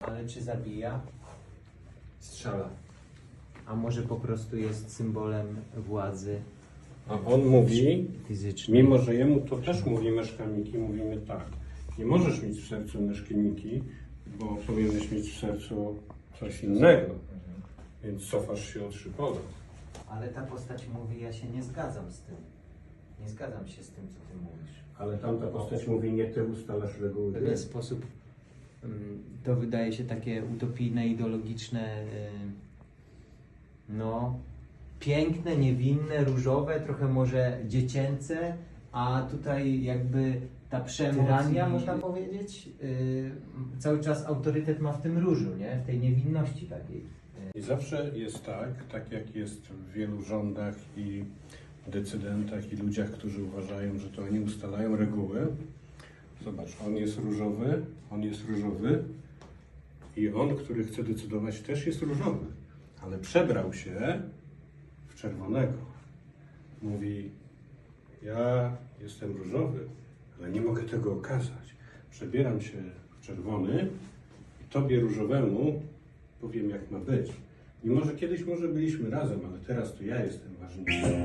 Ale czy zabija? Strzela. A może po prostu jest symbolem władzy A on mówi, fizycznej? mimo że jemu to też mówimy szklaniki, mówimy tak. Nie możesz mieć w sercu naszkielniki, bo powinieneś mieć w sercu coś innego. Więc cofasz się o trzy pola. Ale ta postać mówi, ja się nie zgadzam z tym. Nie zgadzam się z tym, co ty mówisz. Ale tamta postać mówi, nie ty ustalasz reguły W gry. pewien sposób to wydaje się takie utopijne, ideologiczne, y, no, piękne, niewinne, różowe, trochę może dziecięce, a tutaj jakby ta przemocnia, można powiedzieć, y, cały czas autorytet ma w tym różu, nie? W tej niewinności takiej. I zawsze jest tak, tak jak jest w wielu rządach i decydentach i ludziach, którzy uważają, że to oni ustalają reguły. Zobacz, on jest różowy, on jest różowy i on, który chce decydować, też jest różowy, ale przebrał się w czerwonego. Mówi, ja jestem różowy, ale nie mogę tego okazać. Przebieram się w czerwony i tobie różowemu powiem, jak ma być. Mimo, że kiedyś może byliśmy razem, ale teraz to ja jestem ważniejszy.